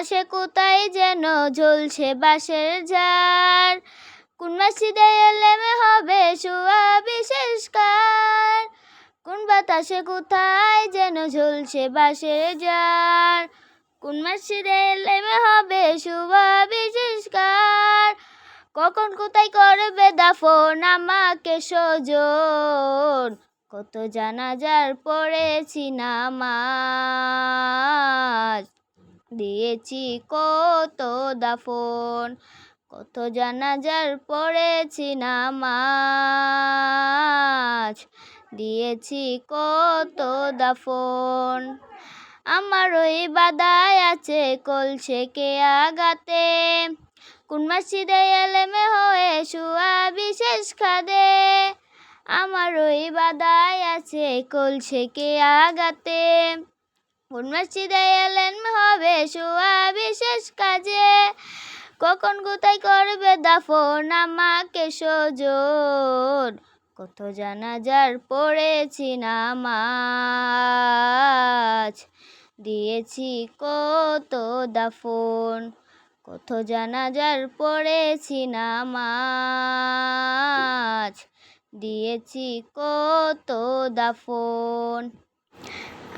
বাতাসে কোথায় যেন ঝুলছে বাঁশের ঝাড়? কোন মসজিদে এলেমে হবে শুয়া বিশেষকার? কোন বাতাসে কোথায় যেন ঝুলছে বাঁশের ঝাড়? কোন মসজিদে এলেমে হবে শুয়া বিশেষকার? কখন কোথায় করবে দাফন আমাকে সজন কত জানাজার পড়েছি নামাজ। দিয়েছি কত দাফন, কত জানাজার পড়েছি না নামাজ, দিয়েছি কত দাফন। আমার ওই বাদায় আছে কলছে কে আগাতে কোন মসজিদে এলেমে হয়ে শুয়া বিশেষ খাদে। আমার ওই বাদায় আছে কলছে কে আগাতে কোন মসজিদে এলেন হবে শুয়া বিশেষ কাজে। কখন কোথায় করবে দাফন আমাকে সজন কত জানাজার পড়েছি নামাজ। দিয়েছি কত দাফন। কত জানাজার পড়েছি নামাজ। দিয়েছি কত দাফন।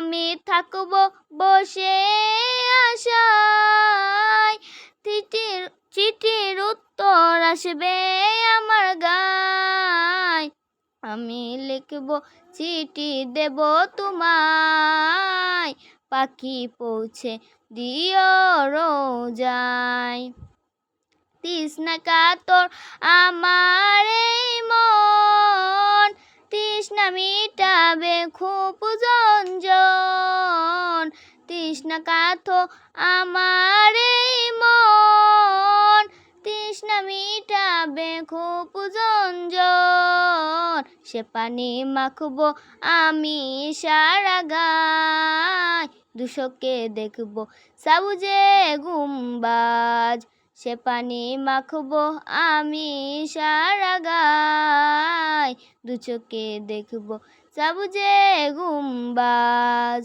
আমি থাকব বসে আশায়। চিঠির চিঠির উত্তর আসবে আমার গায়। আমি লিখব, চিঠি দেব তোমায়। পাখি পৌঁছে দিও রোজায়। তৃষ্ণা কাতর আমার এই মন। তৃষ্ণা মিটাবে খুব তৃষ্ণা কাথ আমার এই মন। তৃষ্ণা মিটাবে খুব জঞ্জন সে পানি মাখবো আমি সারা গায়। দুশোকে দেখব সাবুজে গুম্বাজ। সে পানি মাখবো আমি সারা গায়। দু দেখব সাবুজে গুম্বাজ।